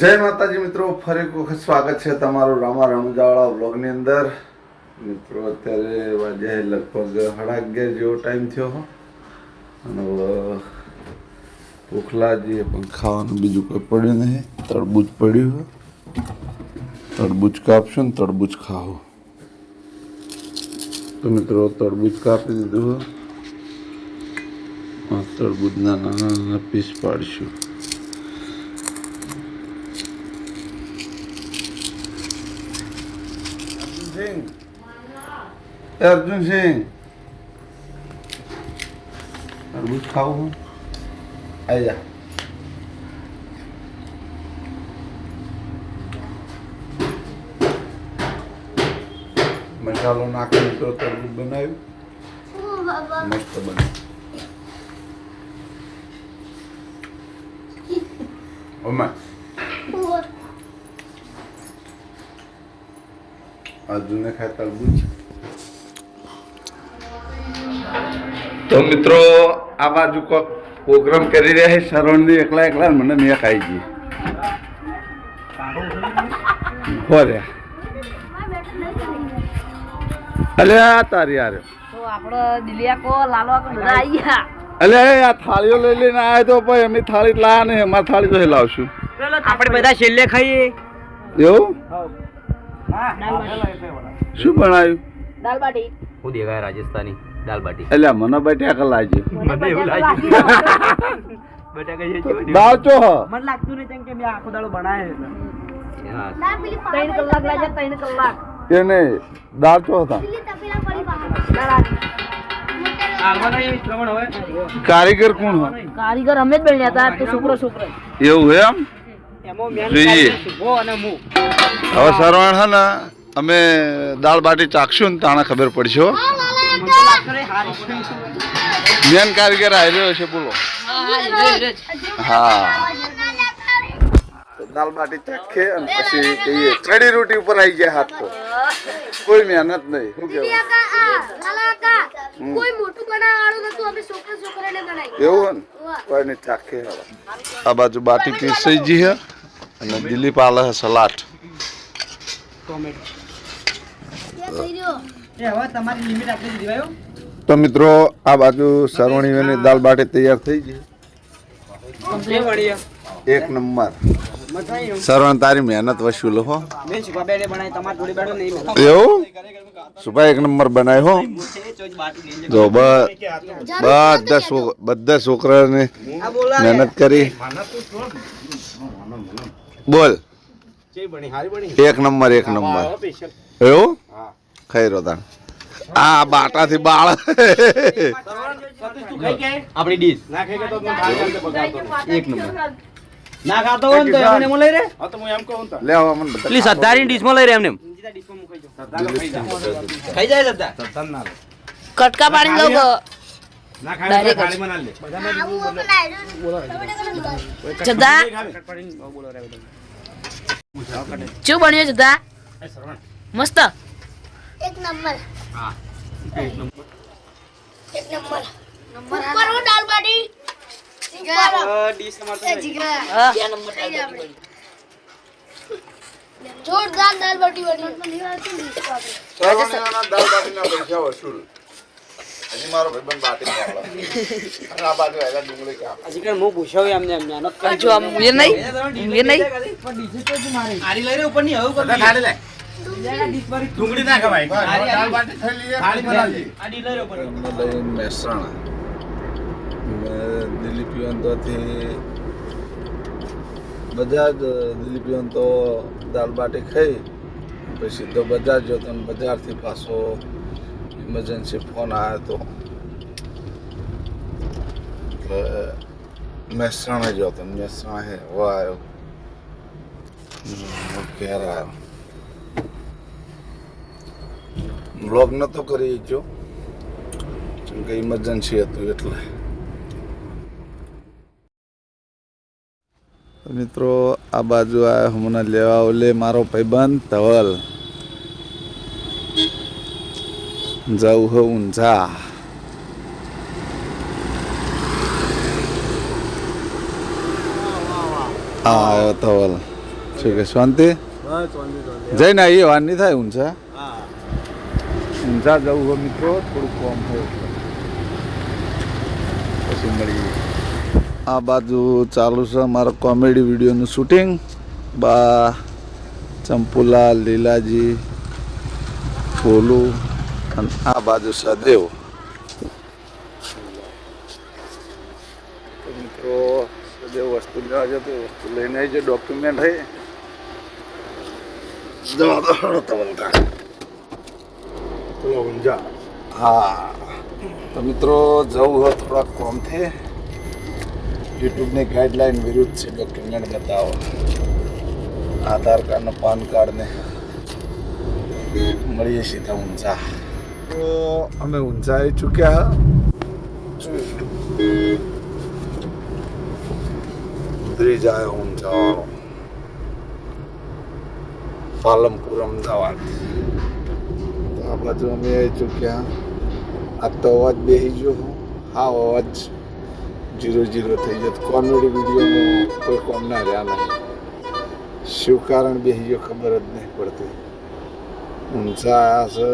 જય માતાજી મિત્રો, ફરી એક વખત સ્વાગત છે તમારું રામા રણુજાવાળા વ્લોગની અંદર. મિત્રો, અત્યારે વાગ્યા લગભગ સાડા જેવો ટાઈમ થયો અને હવે જઈએ પણ ખાવાનું બીજું કોઈ પડ્યું નહીં. તરબૂચ પડ્યું તરબૂચ કાપશું ને તરબૂચ ખાવું. તો મિત્રો, તરબૂચ કાપી દીધું તરબૂચના નાના નાના પીસ પાડીશું. એ અર્જુન સિંહ. તરબૂચ ખાવું આવી જા. મસાલો નાખી તો તરબૂચ બનાવ્યું. મસ્ત બન્યું ઓમાં. અર્જુને ખાય તરબૂચ. તો મિત્રો આ બાજુ કોક પ્રોગ્રામ કરી રહ્યા છે. શરણની એકલા એકલા મને મેં ખાઈ ગઈ. ફોર્યા અલે આ તારી યાર તો આપણો દિલિયા લાલો બધા આઈ ગયા. અલે આ થાળીઓ લઈ લઈને આવ્યા તો ભાઈ અમે થાળી લા ને અમારી થાળી તો લાવશું. આપણે બધા છેલ્લે ખાઈએ. એવું? શું બનાવ્યું? દાલ બાટી હું દેખાય રાજસ્થાની. દાલ બાટી. એટલે મને બટાકા લાગ્યો મને એવું લાગ્યું બટાકા જે છે ને. દાવ ચો હ મને લાગતું નહીં કેમ કે મેં આખો દાડો બનાવ્યો ત્રણ કલાક ત્રણ કલાક. હતા કારીગર કોણ હો કારીગર અમે જ બન્યા હતા તો છોકરો છોકરો. એવું હે એમ? જોઈએ. હવે સરવણ હે ને અમે દાળ બાટી ચાખશું ને તાણે ખબર પડશે મને કારીગર આવી રહ્યો છે બોલો. હા. દાળ બાટી ચાખે અને પછી કહીએ ચડી રોટી ઉપર આવી જાય હાથ તો. કોઈ મહેનત નહીં શું કેવું કોઈ મોટું બનાવવાનું નતું અમે છોકરા છોકરાને બનાવી એવું હે ને? કોઈ નહીં ચાખે આ બાજુ બાટી પીસાઈ ગઈ હે અને દિલીપ આલે હે સલાડ. તો મિત્રો આ બાજુ સરવણીઓની દાળ બાટી તૈયાર થઈ ગઈ. એક નંબર. સરવણ તારી મહેનત વસૂલ હો. એવું? સુભાઈ એક નંબર બનાવ્યો હો. જો બ- બધા બધા છોકરાને મહેનત કરી. બોલ. એક નંબર એક નંબર. એવું? ખાઈ તા આ બાટાથી બાળ. આપણી ડીશ એક નંબર. ના ખાતો હોય તો એમને એમાં લઈ રે? લે આવા મને બતા. પેલી સદ્ધારી ડીશમાં લઈ રહ્યા એમને. ખાઈ જાય સદ્ધાર કટકા પાડી ડાયરેક્ટ જદા શું બન્યું જદા? મસ્ત. એક નંબર. એક નંબર. ઉપર હો દાલ બાટી. ડીશ અમારે એ જીગરા. હા. જોરદાર દાલ બાટી બની. સરવણીઓના દાળ બાટીના પૈસા વસૂલ. હજી મારો ભાઈબંધ બાટી. અને આ બાજુ આયલા ડુંગળી કે હજી કે હું પૂછ્યો એમને એમ મહેનત કરી જો આમ મુજે નહીં? મુજે નહીં? પણ ડીજે તો જ મારે. આરી લઈ રે ઉપરની હવે કર ડીશ મારી ડુંગળી ના ખવાય. મહેસાણા મેં યુવંતોથી બધા જ દિલીપ તો દાલ બાટી ખાઈ પછી તો બજાર ગયો તો અને બજારથી પાછો ઇમરજન્સી ફોન આવ્યો તો. એટલે મહેસાણા ગયો તો. મહેસાણા હે આવ્યો ઘેર આવ્યો. બ્લોગ નતો કરી કેમ કે ઇમરજન્સી હતું એટલે. મિત્રો આ બાજુ આ હમણાં લેવા ઓલે મારો ભાઈબંધ ધવલ. જવું હે ઊંઝા. હા આવ્યો ધવલ. શું કે શાંતિ? જઈને આવી વાર નહીં થાય ઊંઝા? ઊંઝા જવું હોય મિત્રો થોડું કોમ હોય. પછી મળીએ. આ બાજુ ચાલુ છે અમારો કોમેડી વિડીયોનું શૂટિંગ. બા ચંપુલાલ લીલાજી ફોલુ અને આ બાજુ સદેવ મિત્રો સદેવ વસ્તુ લેવા જતો વસ્તુ લઈને જે ડોક્યુમેન્ટ હે. જવા દો હળો પેલો ઊંઝા. હા. તો મિત્રો, જવું હોય થોડાક કોમથી. યુટ્યુબની ગાઈડલાઈન વિરુદ્ધ છે ડોક્યુમેન્ટ બતાવો. આધાર કાર્ડ ને પાન કાર્ડ ને. મળીએ સીધા ઊંઝા. તો અમે ઊંચા આવી ચૂક્યા ત્રીજા ઊંઝા. પાલમપુર પાલનપુર અમદાવાદ તો આ અમે આવી ચૂક્યા આ તો અવાજ બેસી ગયો હા. અવાજ જીરો જીરો થઈ જતો કોમેડી વિડીયોમાં કોઈ કોમ ના રહ્યા નહીં. શું કારણ બેસી ગયો ખબર જ નહીં પડતી. ઊંચા આયા છે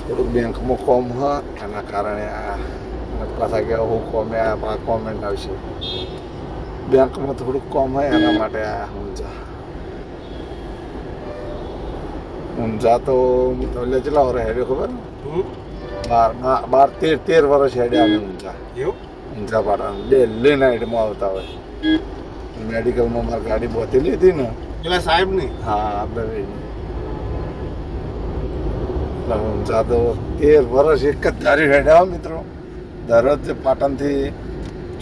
થોડુંક બેંકમાં કોમ હ, એના કારણે આ પાછા ગયા હું કોમે પા કોમેન્ટ આવશે. બેંકમાં થોડુંક કોમ હોય એના માટે આયા ઊંચા ઊંઝા તો એટલે કેટલા વર્ષ હેડ્યો ખબર? બાર બાર તેર તેર વર્ષ હેડ્યા અમે ઊંઝા ઊંઝા પાટણ ડેલી નાઇટમાં આવતા હોય. મેડિકલમાં મારી ગાડી બોતેલી હતી ને. એટલે સાહેબની હા આપણે ઊંઝા તો તેર વર્ષ એક જ ધારી હેડ્યા મિત્રો. દરરોજ પાટણથી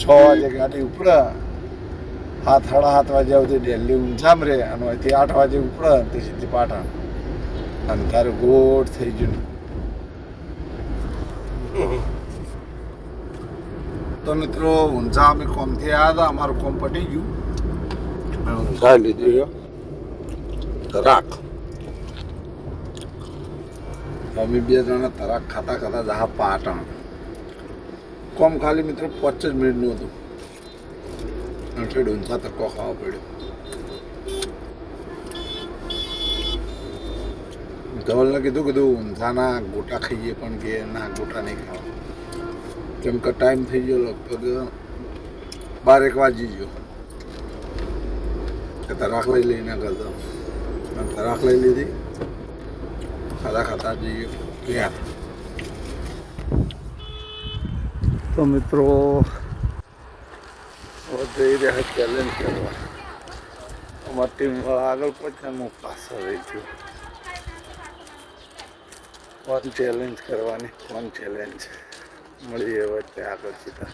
છ વાગે ગાડી ઉપડે. હાથ સાડા સાત વાગ્યા સુધી દિલ્હી ઊંઝામ રહે અને અહીંથી આઠ વાગે ઉપડે તે સીધી પાટણ. અને તારું ગોળ થઈ ગયું. તો મિત્રો, ઊંઝા અમે કોમથી આવ્યા હતા. અમારું કોમ પટી ગયું. ઊંઝા લીધું રાખ અમે બે જણા તરાક ખાતા ખાતા જહા પાટણ. કોમ ખાલી મિત્રો પાંચ જ મિનિટનું હતું. એટલે ઊંઝા તકો ખાવા પડ્યો. ધવલને કીધું કીધું ઊંધાના ગોટા ખાઈએ પણ કે ના ગોટા નહીં ખાવા. કેમ કે ટાઈમ થઈ ગયો લગભગ બાર એક વાગી ગયો. કે તરાક લઈ લઈને કરતા. તરાક લઈ લીધી. ખાતા ખાતા જઈએ. ત્યાં તો મિત્રો જઈ રહ્યા ચેલેન્જ કરવા. અમારી ટીમ આગળ પહોંચ્યા હું પાછળ રહી છું કોણ ચેલેન્જ કરવાની વન ચેલેન્જ મળીએ વચ્ચે આગળ સીધા.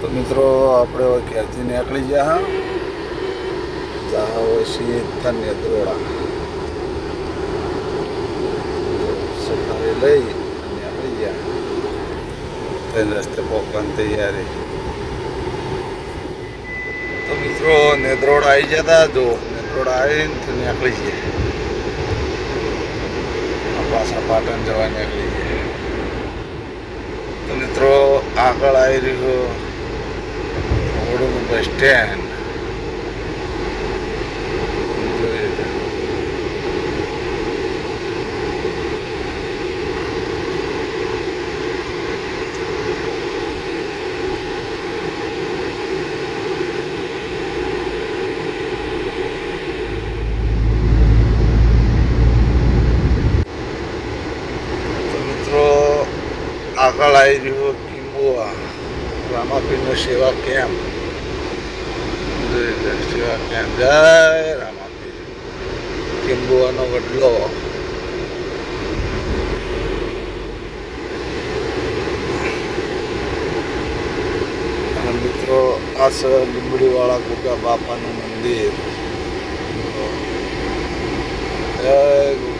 તો મિત્રો, આપણે હવે ઘેરથી નીકળી ગયા, હા? જા હવે સીધા નેત્રોડા. સફારી લઈ નીકળી ગયા. તે રસ્તે પહોંચવાની તૈયારી. તો મિત્રો, નેત્રોડા આવી જતા. જો નેત્રોડા આવીને તો નીકળી આ પાછા પાટણ જવા નીકળી ગયા તો મિત્રો આગળ આવી રહ્યું બસ સ્ટેન્ડ જોઈ લો. તો મિત્રો આગળ આવી રહ્યો કિંબુઆ રામાપીરનો સેવા કેમ્પ જોઈ લો, સેવા કેમ્પ જય રામાપીર કિંબુઆનો વડલો અને મિત્રો આ છે લીંબડીવાળા ગોગા બાપાનું મંદિર જય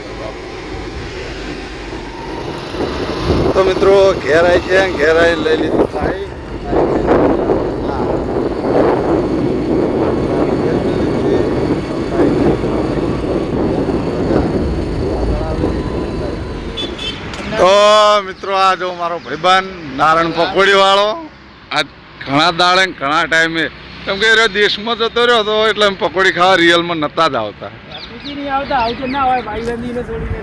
તો મિત્રો ઘેર આવી છે ઘેર આવી લઈ લીધું થાય. તો મિત્રો આ જો મારો ભાઈબંધ નારાયણ પકોડી વાળો આ ઘણા દાડે ઘણા ટાઈમે કેમ કે રહ્યો દેશમાં જતો રહ્યો હતો એટલે એમ પકોડી ખાવા રિયલમાં નતા જ આવતા. આવતા આવતો ના હોય ભાઈબંધીને છોડીને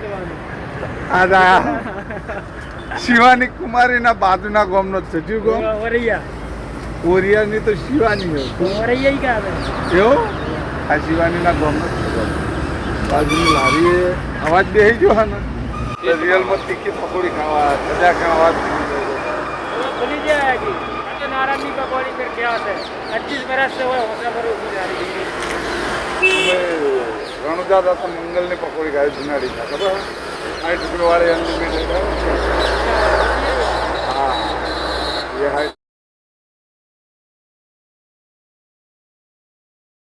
શિવાની કુમારીના બાજુના ગામનો જ છે. જીવ ગામ? ઓરિયા ઓરિયાની તો શિવાની ઓરિયા કા એવો? આ શિવાનીના ગામનો જ છે બાજુની લારી અવાજ બેહી જવાનો રિયલમાં તીખી પકોડી ખાવા સજા ખાવા. ભૂલી જાય નારાયણની પકોડી પર ક્યાં છે? પચીસ વર્ષ પકોડી ખાવી જુનાડી ખબર? આ ટુકડો વાળે અનલિમિટેડ Yeah,